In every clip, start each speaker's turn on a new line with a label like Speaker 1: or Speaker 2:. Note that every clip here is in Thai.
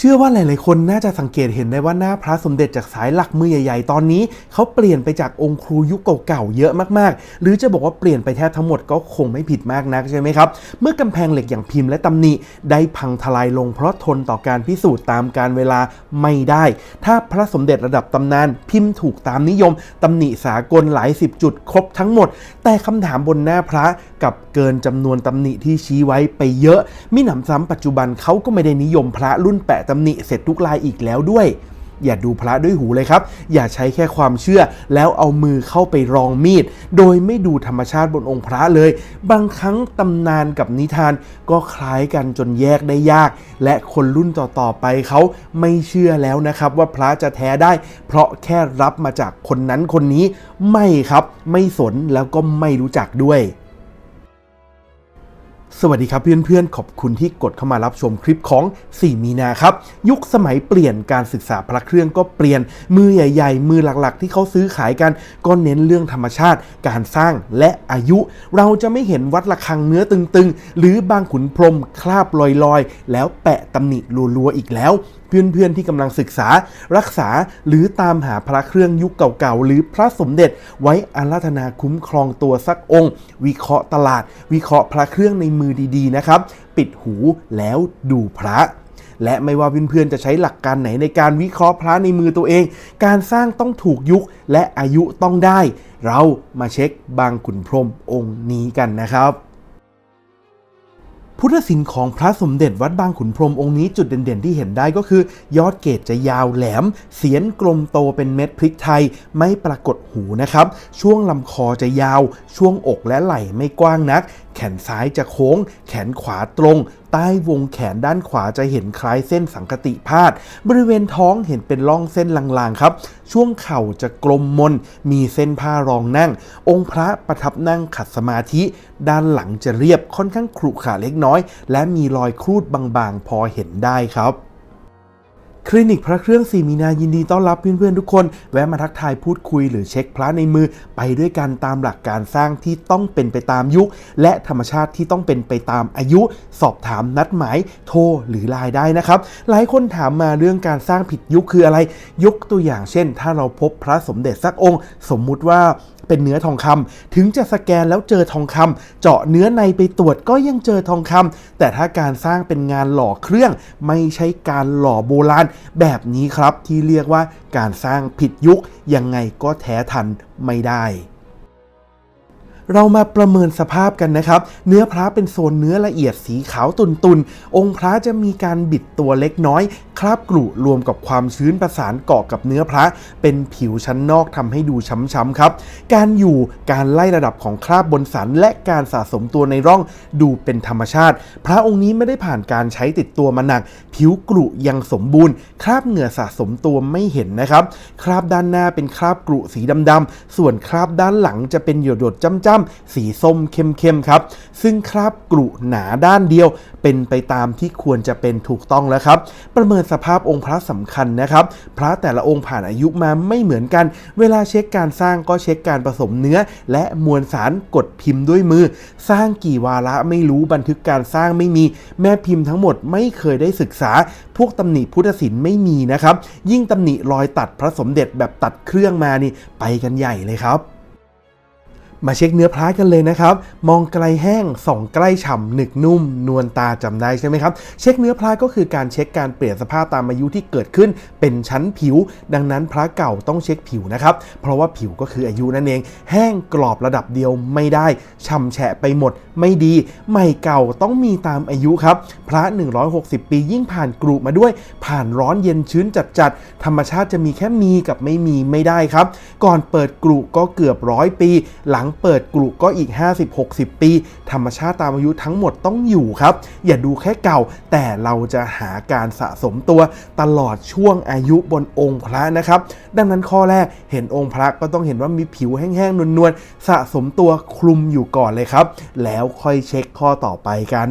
Speaker 1: เชื่อว่าหลาย ๆ คนน่าจะสังเกตเห็นได้ว่าหน้าพระสมเด็จจากสายหลักมือใหญ่ ๆ ตอนนี้เขาเปลี่ยนไปจากองค์ครูยุคเก่า ๆ เยอะมาก ๆ หรือจะบอกว่าเปลี่ยนไปแทบทั้งหมดก็คงไม่ผิดมากนักใช่ไหมครับ เมื่อกำแพงเหล็กอย่างพิมพ์และตำหนิได้พังทลายลงเพราะทนต่อการพิสูจน์ตามการเวลาไม่ได้ ถ้าพระสมเด็จระดับตำนาน พิมพ์ถูกตามนิยมตำหนิสากลหลายสิบจุดครบทั้งหมด แต่คำถามบนหน้าพระกับเกินจำนวนตำหนิที่ชี้ไว้ไปเยอะมิหนำซ้ำปัจจุบันเขาก็ไม่ได้นิยมพระรุ่นแปะตำหนิเสร็จทุกลายอีกแล้วด้วย อย่าดูพระด้วยหูเลยครับ อย่าใช้แค่ความเชื่อ แล้วเอามือเข้าไปรองมีด โดยไม่ดูธรรมชาติบนองค์พระเลย บางครั้งตำนานกับนิทานก็คล้ายกันจนแยกได้ยาก และคนรุ่นต่อๆไปเขาไม่เชื่อแล้วนะครับ ว่าพระจะแท้ได้ เพราะแค่รับมาจากคนนั้นคนนี้ ไม่ครับ ไม่สนแล้วก็ไม่รู้จักด้วย สวัสดีครับเพื่อนๆ ขอบคุณที่กดเข้ามารับชมคลิปของ 4 มีนาครับ ยุคสมัยเปลี่ยนการศึกษาพระเครื่องก็เปลี่ยนมือใหญ่ๆ มือหลักๆ ที่เขาซื้อขายกันก็เน้นเรื่องธรรมชาติ การสร้างและอายุ เราจะไม่เห็นวัดระฆังเนื้อตึงๆ หรือบางขุนพรมคราบลอยๆ แล้วแปะตำหนิรัวๆอีกแล้วเพื่อนๆที่กำลังศึกษารักษาหรือตามหาพระเครื่องยุคเก่าๆ หรือพระสมเด็จ ไว้อาราธนาคุ้มครองตัวสักองค์ วิเคราะห์ตลาด วิเคราะห์พระเครื่องในมือดีๆนะครับ ปิดหูแล้วดูพระ และไม่ว่าเพื่อนๆจะใช้หลักการไหนในการวิเคราะห์พระในมือตัวเอง การสร้างต้องถูกยุคและอายุต้องได้ เรามาเช็คบางขุนพรมองค์นี้กันนะครับพุทธศิลป์ของพระสมเด็จวัดบางขุนพรมองค์นี้จุดเด่นๆที่เห็นได้ก็คือ ยอดเกตจะยาวแหลม เสียนกลมโตเป็นเม็ดพริกไทยไม่ปรากฏหูนะครับ ช่วงลำคอจะยาว ช่วงอกและไหล่ไม่กว้างนัก แขนซ้ายจะโค้ง แขนขวาตรง ใต้วงแขนด้านขวาจะเห็นคล้ายเส้นสังกติพาด บริเวณท้องเห็นเป็นร่องเส้นลางๆครับ ช่วงเข่าจะกลมมน มีเส้นผ้ารองนั่ง องค์พระประทับนั่งขัดสมาธิ ด้านหลังจะเรียบค่อนข้างขรุขระเล็กน้อย และมีรอยครูดบางๆ พอเห็นได้ครับ คลินิกพระเครื่องสีมีนายินดีต้อนรับเพื่อนๆทุกคน แวะมาทักทายพูดคุยหรือเช็คพระในมือ ไปด้วยกันตามหลักการสร้างที่ต้องเป็นไปตามยุค และธรรมชาติที่ต้องเป็นไปตามอายุ สอบถามนัดหมายโทรหรือไลน์ได้นะครับ หลายคนถามมาเรื่องการสร้างผิดยุคคืออะไร ยกตัวอย่างเช่น ถ้าเราพบพระสมเด็จสักองค์ สมมุติว่า เป็นเนื้อทองคำถึงจะสแกนแล้วเจอทองคำเจาะเนื้อในไปตรวจก็ยังเจอทองคำแต่ถ้าการสร้างเป็นงานหล่อเครื่อง ไม่ใช่การหล่อโบราณ แบบนี้ครับที่เรียกว่าการสร้างผิดยุคยังไงก็แท้ทันไม่ได้ เรามาประเมินสภาพกันนะครับ เนื้อพระเป็นโซนเนื้อละเอียดสีขาวตุนๆองค์พระจะมีการบิดตัวเล็กน้อย คราบกรุรวมกับความชื้นประสานเกาะกับเนื้อพระ เป็นผิวชั้นนอกทำให้ดูช้ำๆครับ การอยู่การไล่ระดับของคราบบนสันและการสะสมตัวในร่องดูเป็นธรรมชาติ พระองค์นี้ไม่ได้ผ่านการใช้ติดตัวมาหนัก ผิวกรุยังสมบูรณ์ คราบเหงื่อสะสมตัวไม่เห็นนะครับ คราบด้านหน้าเป็นคราบกรุสีดำๆส่วนคราบด้านหลังจะเป็นหยดๆจ้ำๆสีส้มเข้มๆครับ ซึ่งคราบกรุหนาด้านเดียวเป็นไปตามที่ควรจะเป็นถูกต้องแล้วครับ ประเมินสภาพองค์พระสำคัญนะครับ พระแต่ละองค์ผ่านอายุมาไม่เหมือนกัน เวลาเช็คการสร้างก็เช็คการผสมเนื้อ และมวลสารกดพิมพ์ด้วยมือ สร้างกี่วาระไม่รู้บันทึกการสร้างไม่มี แม่พิมพ์ทั้งหมดไม่เคยได้ศึกษา พวกตำหนิพุทธศิลป์ไม่มีนะครับ ยิ่งตำหนิรอยตัดพระสมเด็จแบบตัดเครื่องมานี่ไปกันใหญ่เลยครับ มาเช็คเนื้อพระกันเลยนะครับ มองไกลแห้งส่องใกล้ฉ่ำหนึกนุ่ม นวลตาจำได้ใช่ไหมครับ เช็คเนื้อพระก็คือการเช็คการเปลี่ยนสภาพตามอายุที่เกิดขึ้นเป็นชั้นผิว ดังนั้นพระเก่าต้องเช็คผิวนะครับ เพราะว่าผิวก็คืออายุนั่นเอง แห้งกรอบระดับเดียวไม่ได้ฉ่ำแฉะไปหมด ไม่ดี ใหม่เก่าต้องมีตามอายุครับ พระ 160 ปียิ่งผ่านกรุมาด้วย ผ่านร้อนเย็นชื้นจัดๆธรรมชาติจะมีแค่มีกับไม่มีไม่ได้ครับ ก่อนเปิดกรุก็เกือบร้อยปี หลังเปิดกลุก็อีก 50-60 ปี ธรรมชาติตามอายุทั้งหมดต้องอยู่ครับ อย่าดูแค่เก่า แต่เราจะหาการสะสมตัวตลอดช่วงอายุบนองค์พระนะครับ ดังนั้นข้อแรกเห็นองค์พระก็ต้องเห็นว่ามีผิวแห้งๆนวลๆสะสมตัวคลุมอยู่ก่อนเลยครับ แล้วค่อยเช็คข้อต่อไปกัน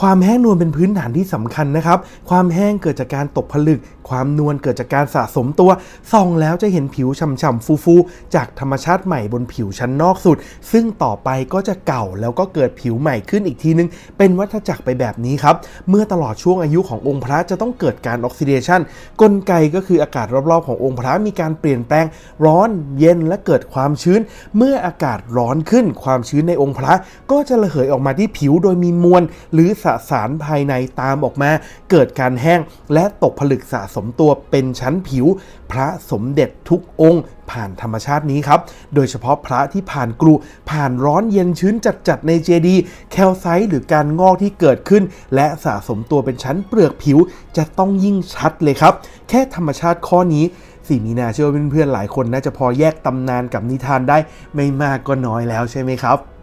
Speaker 1: ความแห้งนวลเป็นพื้นฐานที่สำคัญนะครับ ความแห้งเกิดจากการตกผลึก ความนวลเกิดจากการสะสมตัวส่องแล้วจะเห็นผิวฉ่ำๆฟูๆ จากธรรมชาติใหม่บนผิวชั้นนอกสุด ซึ่งต่อไปก็จะเก่าแล้วก็เกิดผิวใหม่ขึ้นอีกทีนึง เป็นวัฏจักรไปแบบนี้ครับ เมื่อตลอดช่วงอายุขององค์พระจะต้องเกิดการออกซิเดชันกลไกก็คืออากาศรอบๆขององค์พระมีการเปลี่ยนแปลงร้อนเย็นและเกิดความชื้น เมื่ออากาศร้อนขึ้นความชื้นในองค์พระ ก็จะระเหยออกมาที่ผิวโดยมีมวลหรือสสารภายในตามออกมา เกิดการแห้งและตกผลึกสะสมตัวเป็นชั้นผิว พระสมเด็จทุกองค์ ผ่านธรรมชาตินี้ครับ โดยเฉพาะพระที่ผ่านกรุผ่านร้อนเย็นชื้นจัดๆในเจดี แคลไซต์หรือการงอกที่เกิดขึ้น และสะสมตัวเป็นชั้นเปลือกผิว จะต้องยิ่งชัดเลยครับ แค่ธรรมชาติข้อนี้สี่มีนาเชื่อว่าเพื่อนๆหลายคนน่าจะพอแยกตำนานกับนิทานได้ไม่มากก็น้อยแล้วใช่ไหมครับ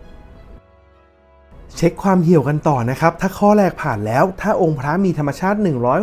Speaker 1: เช็คความเหี่ยวกันต่อนะครับ ถ้าข้อแรกผ่านแล้ว ถ้าองค์พระมีธรรมชาติ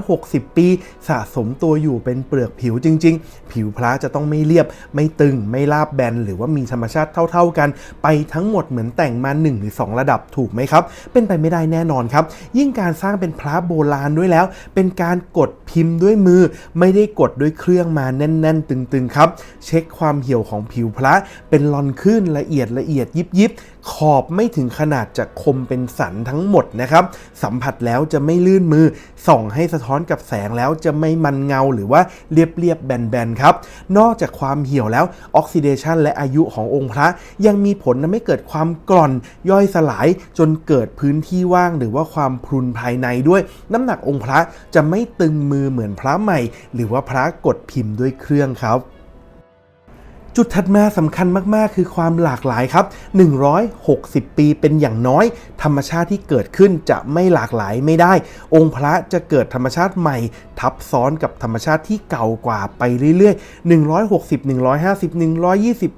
Speaker 1: 160 ปี สะสมตัวอยู่เป็นเปลือกผิวจริง ๆ ผิวพระจะต้องไม่เรียบ ไม่ตึง ไม่ราบแบน หรือว่ามีธรรมชาติเท่า ๆกัน ไปทั้งหมดเหมือนแต่งมา 1 หรือ 2 ระดับถูกไหมครับ เป็นไปไม่ได้แน่นอนครับ ยิ่งการสร้างเป็นพระโบราณด้วยแล้ว เป็นการกดพิมพ์ด้วยมือ ไม่ได้กดด้วยเครื่องมาแน่น ๆ ตึง ๆ ครับ เช็คความเหี่ยวของผิวพระ เป็นลอนขึ้นละเอียดละเอียดยิบยิบๆขอบไม่ถึงขนาดจะคมเป็นสันทั้งหมดนะครับสัมผัสแล้วจะไม่ลื่นมือ ส่องให้สะท้อนกับแสงแล้วจะไม่มันเงาหรือว่าเรียบเรียบๆแบนๆครับนอกจากความเหี่ยวแล้วออกซิเดชันและอายุขององค์พระ ยังมีผลทำให้เกิดความกร่อนย่อยสลายจนเกิดพื้นที่ว่างหรือว่าความพรุนภายในด้วย น้ำหนักองค์พระจะไม่ตึงมือเหมือนพระใหม่ หรือว่าพระกดพิมพ์ด้วยเครื่องครับ จุดถัดมาสำคัญมาก ๆ คือความหลากหลายครับ 160 ปีเป็นอย่างน้อย ธรรมชาติที่เกิดขึ้นจะไม่หลากหลายไม่ได้ องค์พระจะเกิดธรรมชาติใหม่ ทับซ้อนกับธรรมชาติที่เก่ากว่าไปเรื่อย ๆ 160 150 120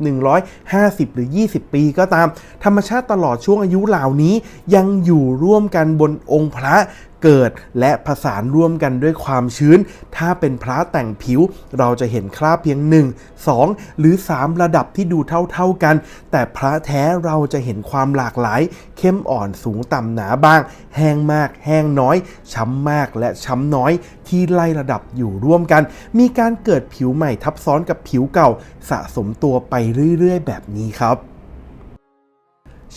Speaker 1: 150 หรือ 20 ปีก็ตาม ธรรมชาติตลอดช่วงอายุเหล่านี้ยังอยู่ร่วมกันบนองค์พระ เกิดและผสานร่วมกันด้วยความชื้น ถ้าเป็นพระแต่งผิว เราจะเห็นคราบเพียง 1 2 หรือ 3 ระดับที่ดูเท่าๆกัน แต่พระแท้เราจะเห็นความหลากหลาย เข้มอ่อนสูงต่ำหนาบ้าง แห้งมาก แห้งน้อย ช้ำมากและช้ำน้อย ที่ไล่ระดับอยู่ร่วมกัน มีการเกิดผิวใหม่ทับซ้อนกับผิวเก่า สะสมตัวไปเรื่อยๆ แบบนี้ครับ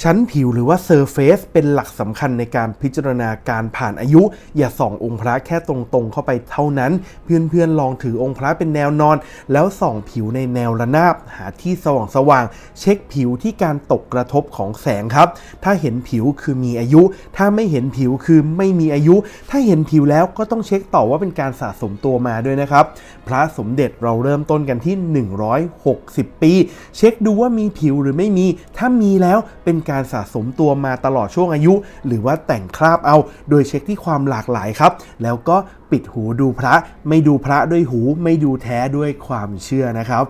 Speaker 1: ชั้นผิวหรือว่า Surface เป็นหลักสำคัญในการพิจารณาการผ่านอายุ อย่าส่ององค์พระแค่ตรงๆ เข้าไปเท่านั้น เพื่อนๆลองถือองค์พระเป็นแนวนอน แล้วส่องผิวในแนวระนาบ หาที่สว่างๆเช็คผิวที่การตกกระทบของแสงครับ ถ้าเห็นผิวคือมีอายุ ถ้าไม่เห็นผิวคือไม่มีอายุ ถ้าเห็นผิวแล้วก็ต้องเช็คต่อว่าเป็นการสะสมตัวมาด้วยนะครับ พระสมเด็จเราเริ่มต้นกันที่ 160 ปี เช็คดูว่ามีผิวหรือไม่มี ถ้ามีแล้วเป็นการสะสมตัวมาตลอดช่วงอายุ หรือว่าแต่งคราบเอา โดยเช็คที่ความหลากหลายครับ แล้วก็ปิดหูดูพระ ไม่ดูพระด้วยหู ไม่ดูแท้ด้วยความเชื่อนะครับ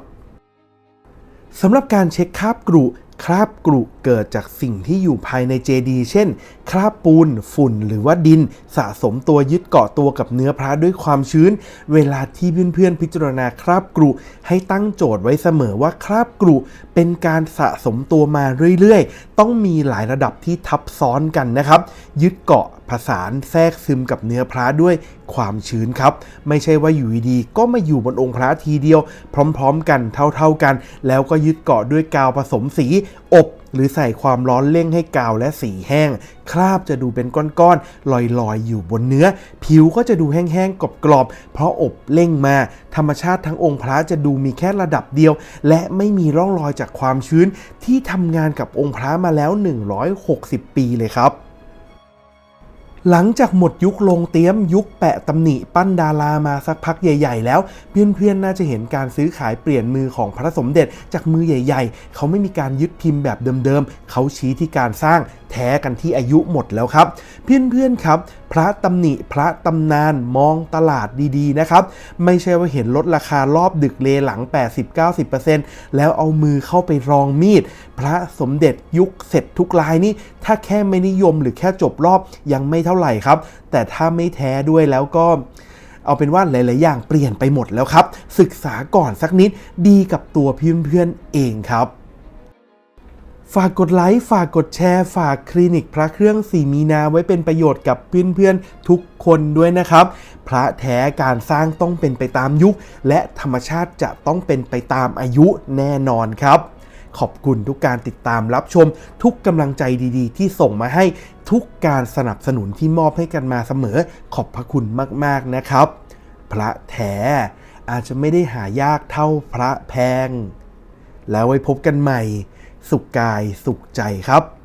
Speaker 1: สำหรับการเช็คคราบกรุ คราบกรุเกิดจากสิ่งที่อยู่ภายในเจดีย์เช่น คราบปูน ฝุ่นหรือว่าดิน สะสมตัวยึดเกาะตัวกับเนื้อพระด้วยความชื้น เวลาที่เพื่อนๆพิจารณาคราบกรุให้ตั้งโจทย์ไว้เสมอว่าคราบกรุเป็นการสะสมตัวมาเรื่อยๆ ต้องมีหลายระดับที่ทับซ้อนกันนะครับ ยึดเกาะ ผสานแทรกซึมกับเนื้อพระด้วยความชื้นครับ ไม่ใช่ว่าอยู่ดีๆก็มาอยู่บนองค์พระทีเดียว พร้อมๆกันเท่าๆกัน แล้วก็ยึดเกาะด้วยกาวผสมสีอบหรือใส่ความร้อนเร่งให้กาวและสีแห้ง คราบจะดูเป็นก้อนๆ ลอยๆ อยู่บนเนื้อ ผิวก็จะดูแห้งๆ กรอบๆ เพราะอบเร่งมา ธรรมชาติทั้งองค์พระจะดูมีแค่ระดับเดียว และไม่มีร่องรอยจากความชื้นที่ทำงานกับองค์พระมาแล้ว 160 ปีเลยครับ หลังจากหมดยุคลงเตี้ยมยุคแปะตำหนิปั้นดารามาสักพักใหญ่ ๆ แล้ว เพื่อนๆน่าจะเห็นการซื้อขายเปลี่ยนมือของพระสมเด็จจากมือใหญ่ ๆ เขาไม่มีการยึดพิมพ์แบบเดิมๆ เขาชี้ที่การสร้างแท้กันที่อายุหมดแล้วครับ เพื่อนๆครับ พระตำหนิพระตำนานมองตลาดดีๆนะครับ ไม่ใช่ว่าเห็นลดราคารอบดึกเลหลัง 80-90%แล้วเอามือเข้าไปรองมีด พระสมเด็จยุคเสร็จทุกลายนี่ถ้าแค่ไม่นิยมหรือแค่จบรอบยังไม่เท่าไหร่ครับ แต่ถ้าไม่แท้ด้วยแล้วก็เอาเป็นว่าหลาย ๆ อย่างเปลี่ยนไปหมดแล้วครับ ศึกษาก่อนสักนิดดีกับตัวเพื่อนๆเองครับฝากกดไลค์ ฝากกดแชร์ ฝากคลินิกพระเครื่องสีมีนาไว้เป็นประโยชน์กับเพื่อนๆทุกคนด้วยนะครับ พระแท้การสร้างต้องเป็นไปตามยุค และธรรมชาติจะต้องเป็นไปตามอายุแน่นอนครับ ขอบคุณทุกการติดตามรับชม ทุกกำลังใจดีๆ ที่ส่งมาให้ทุกการสนับสนุนที่มอบให้กันมาเสมอ ขอบพระคุณมากๆนะครับ พระแท้อาจจะไม่ได้หายากเท่าพระแพง แล้วไว้พบกันใหม่ สุขกายสุขใจครับ